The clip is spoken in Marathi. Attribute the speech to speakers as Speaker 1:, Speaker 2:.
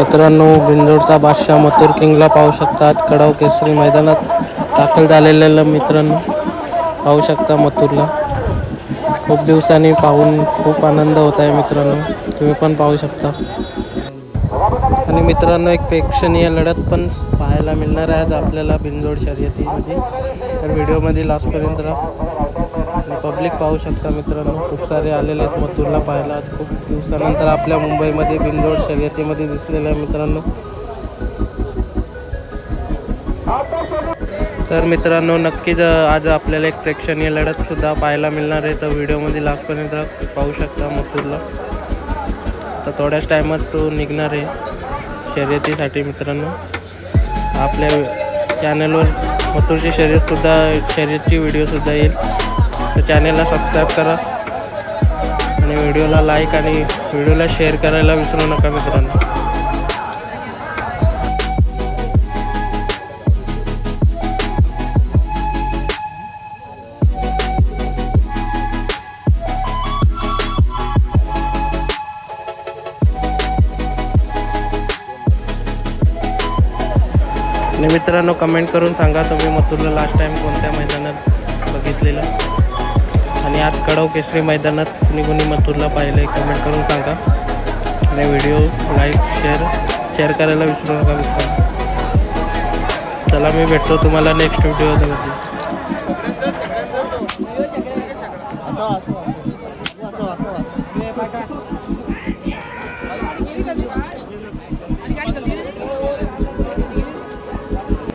Speaker 1: मित्रांनो बिंदोडचा बादशाह मथुर किंगला पाहू शकतात कडाव केसरी मैदानात दाखल झालेल्या मित्रांनो पाहू शकता मथुरला. खूप दिवसांनी पाहून खूप आनंद होत आहे मित्रांनो. तुम्ही पण पाहू शकता. आणि मित्रांनो एक प्रेक्षणीय लढत पण पाहायला मिळणार आहे आज आपल्याला बिंदोड शर्यतीमध्ये. तर व्हिडिओमध्ये लास्टपर्यंत राहा. पब्लिक पाहू शकता मित्रांनो. खूप सारे आलेले आहेत मथुरला पाहायला. आज खूप दिवसानंतर आपल्या मुंबईमध्ये बिंदोड शर्यतीमध्ये दिसलेलं आहे मित्रांनो. तर मित्रांनो नक्कीच आज आपल्याला एक प्रेक्षणीय लढतसुद्धा पाहायला मिळणार आहे. तर व्हिडिओमध्ये लास्टपर्यंत पाहू शकता मथुरला. तर थोड्याच टायमात तो निघणार आहे शर्यतीसाठी मित्रांनो. आपल्या चॅनलवर मथुरची शर्यतसुद्धा शर्यतची व्हिडिओसुद्धा येईल. तर चॅनलला सबस्क्राईब करा. आणि व्हिडिओला लाईक आणि व्हिडिओला शेअर करायला विसरू नका मित्रांनो. आणि मित्रांनो कमेंट करून सांगा तुम्ही मथुरला लास्ट टाईम कोणत्या मैदानात बघितलेलं. आणि आज कडव केसरी मैदानात कुणी कुणी मथुरला पाहिलं कमेंट करून सांगा. आणि व्हिडिओ लाईक शेअर शेअर करायला विसरू नका मित्रांनो. चला मी भेटतो तुम्हाला नेक्स्ट व्हिडिओमध्ये